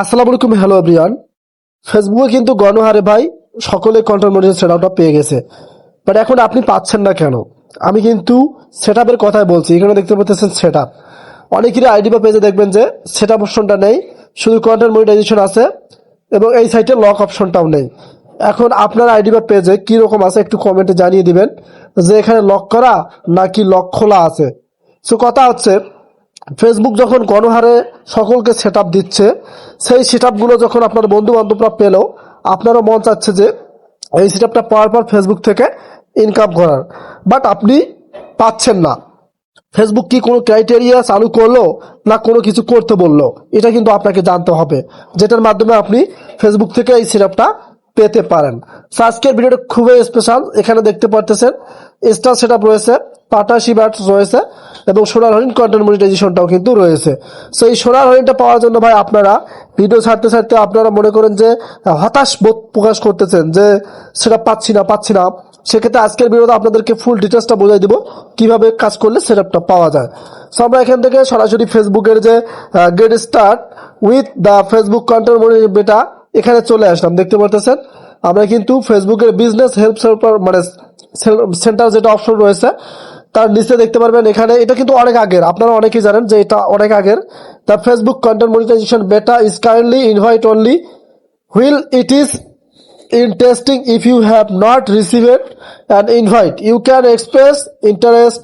আসসালামু আলাইকুম hello everyone ফেসবুকে কিন্তু গণহারে ভাই সকলে কন্টেন্ট মনিটর সেটআপটা পেয়ে গেছে। বাট এখন আপনি পাচ্ছেন না কেন? আমি কিন্তু সেটআপের কথাই বলছি, এখানে দেখতে পাচ্ছেন সেটআপ অনেকেরই আইডি বা পেজে দেখবেন যে সেটআপ অপশনটা নেই, শুধু কন্টেন্ট মনিটাইজেশন আছে, এবং এই সাইটে লক অপশনটাও নেই। এখন আপনার আইডি বা পেজে কীরকম আছে একটু কমেন্টে জানিয়ে দিবেন, যে এখানে লক করা নাকি লক খোলা আছে। সো কথা হচ্ছে ফেসবুক যখন গণহারে সকলকে সেট দিচ্ছে, সেই সেট যখন আপনার বন্ধু বান্ধবরা পেলেও আপনারও মন চাচ্ছে যে এই সেট আপটা পাওয়ার পর ফেসবুক থেকে ইনকাম করার। বাট আপনি পাচ্ছেন না। ফেসবুক কি কোনো ক্রাইটেরিয়া চালু করল না কোনো কিছু করতে বলল? এটা কিন্তু আপনাকে জানতে হবে, যেটার মাধ্যমে আপনি ফেসবুক থেকে এই সিরাপটা পেতে পারেন। আজকের ভিডিওটা খুবই স্পেশাল এখানে দেখতে পারতেছেন স্টার সেট রয়েছে। পাটাশি ব্যাট রয়েছে এবং সোনার হরিণ কন্টেন্ট মনিটাইজেশনটাও কিন্তু রয়েছে। সো এই সোনার হরিণটা পাওয়ার জন্য ভাই আপনারা ভিডিও ছাড়তে ছাড়তে আপনারা মনে করেন যে হতাশ বোধ প্রকাশ করতেছেন যে, সেটা পাচ্ছি না পাচ্ছি না। সেক্ষেত্রে আজকের ভিডিওতে আপনাদেরকে ফুল ডিটেলসটা বোঝাই দিব, কীভাবে কাজ করলে সেটআপটা পাওয়া যায়। সো আমরা এখান থেকে সরাসরি ফেসবুকের যে get start with the Facebook content beta এখানে চলে আসলাম, দেখতে পারতেছেন? আমরা কিন্তু ফেসবুকের বিজনেস হেল্প মানে সেন্টার যেটা অপশন রয়েছে তার নিচে দেখতে পারবেন এখানে। এটা কিন্তু অনেক আগের। আপনারা অনেকেই জানেন যে এটা অনেক আগের। The Facebook content monetisation beta is kindly invite only while it is testing if you have not received an invite? You can express interest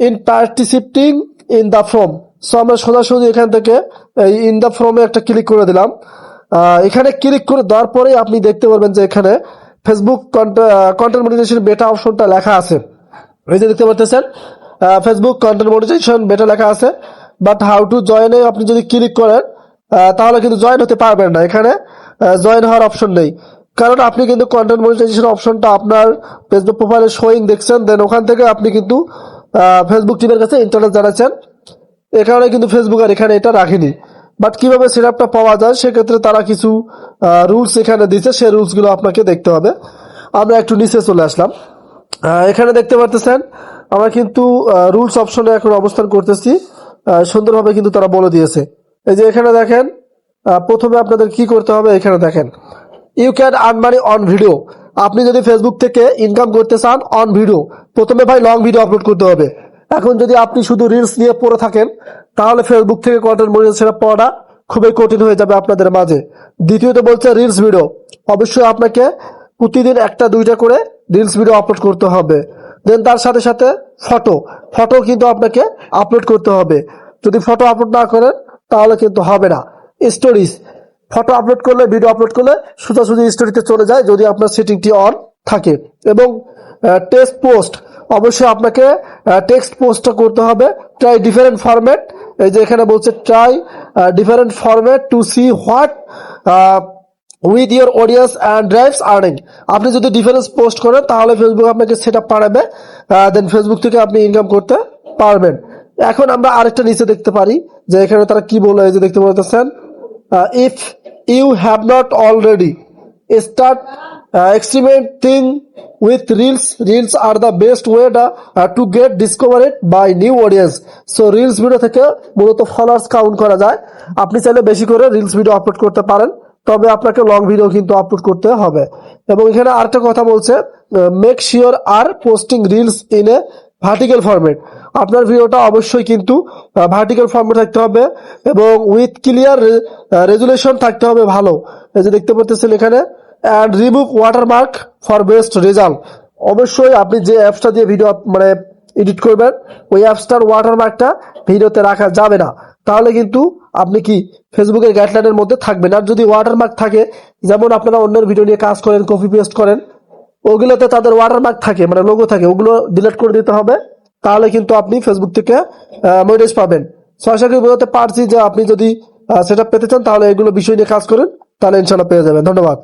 in participating in the form. So আমরা সোজাসুজি এখান থেকে ইন দ্য ফর্মে একটা click করে দিলাম। এখানে click করে দেওয়ার পরেই আপনি দেখতে পারবেন যে এখানে ফেসবুক কন্টেন্ট মনিটাইজেশন বেটা অপশনটা লেখা আছে। এই যে দেখতে পাচ্ছেন ফেসবুক কন্টেন্ট মনিটাইজেশন বেটা লেখা আছে বাট হাউ টু জয়েনে আপনি যদি ক্লিক করেন তাহলে কিন্তু জয়েন হতে পারবেন না এখানে জয়েন হওয়ার অপশন নেই। কারণ আপনি কিন্তু কন্টেন্ট মনিটাইজেশন অপশনটা আপনার ফেসবুক প্রোফাইলে শোয়িং দেখছেন দেন ওখান থেকে আপনি কিন্তু ফেসবুক টিমের কাছে ইন্টারনেট জানাচ্ছেন। এ কারণে কিন্তু ফেসবুক আর এখানে এটা রাখেনি। বাট কীভাবে সেটআপটা পাওয়া যায়, সেক্ষেত্রে তারা কিছু রুলস এখানে দিচ্ছে সেই রুলসগুলো আপনাকে দেখতে হবে। আমরা একটু নিচে চলে আসলাম। এখানে দেখতে পারতেছেন, আমরা কিন্তু রুলস অপশনে এখন অবস্থান করতেছি। সুন্দরভাবে কিন্তু তারা বলে দিয়েছে। এই যে এখানে দেখেন প্রথমে আপনাদের কি করতে হবে, এখানে দেখেন। You can earn money on video আপনি যদি ফেসবুক থেকে ইনকাম করতে চান অন ভিডিও প্রথমে ভাই লং ভিডিও আপলোড করতে হবে। এখন যদি আপনি শুধু রিলস নিয়ে পড়ে থাকেন, তাহলে ফেসবুক থেকে কন্টেন্ট মনিটাইজেশন পাওয়াটা খুবই কঠিন হয়ে যাবে আপনাদের মাঝে। দ্বিতীয়ত বলছে রিলস ভিডিও অবশ্যই আপনাকে প্রতিদিন একটা, দুইটা করে রিলস ভিডিও আপলোড করতে হবে। দেন তার সাথে সাথে ফটো ফটো কিন্তু আপনাকে আপলোড করতে হবে। যদি ফটো আপলোড না করেন, তাহলে কিন্তু হবে না। স্টোরিজ ফটো আপলোড করলে ভিডিও আপলোড করলে সোজাসুজি স্টোরিতে চলে যায় যদি আপনার সেটিংটি অন থাকে। এবং টেক্সট পোস্ট অবশ্যই আপনাকে টেক্সট পোস্টটা করতে হবে। ট্রাই ডিফারেন্ট ফরম্যাট এই যে এখানে বলছে try different format to see what with your audience and drives earning আপনি যদি ডিফারেন্স পোস্ট করেন তাহলে ফেসবুক আপনাকে সেট আপ দেন ফেসবুক থেকে আপনি ইনকাম করতে পারবেন। এখন আমরা আরেকটা নিচে দেখতে পারি যে এখানে তারা কি বলে যে দেখতে পাচ্ছেন if you have not already start with reels reels the best way to, uh, to get discovered by new audience. So reels video থেকে মূলত ফলোয়ার্স কাউন্ট করা যায়। আপনি চাইলে বেশি করে রিলস ভিডিও আপলোড করতে পারেন। তবে আপনাকে লং ভিডিও কিন্তু আপলোড করতে হবে। এবং এখানে আরেকটা কথা বলছে make sure are posting reels in a vertical format আপনার ভিডিওটা অবশ্যই কিন্তু ভার্টিক্যাল ফরম্যাট থাকতে হবে এবং উইথ ক্লিয়ার রেজুলেশন থাকতে হবে ভালো। এই যে দেখতে পাচ্ছেন এখানে and remove watermark for best result অবশ্যই আপনি যে অ্যাপসটা দিয়ে ভিডিও মানে এডিট করবেন, ওই অ্যাপসটার ওয়াটারমার্কটা ভিডিওতে রাখা যাবে না। তাহলে কিন্তু আপনি কি ফেসবুকের গাইডলাইনের মধ্যে থাকবেন? আর যদি ওয়াটারমার্ক থাকে, যেমন আপনারা অন্যের ভিডিও নিয়ে কাজ করেন কপি পেস্ট করেন, ওগুলোতে তাদের ওয়াটারমার্ক থাকে মানে লোগো থাকে, ওগুলো ডিলিট করে দিতে হবে। তাহলে কিন্তু আপনি ফেসবুক থেকে মনিটাইজ পাবেন। সো আশা করি বোঝাতে পারছি যে আপনি যদি সেটা পেতে চান, তাহলে এগুলো বিষয় নিয়ে কাজ করেন, তাহলে ইনশাল্লাহ পেয়ে যাবেন। ধন্যবাদ।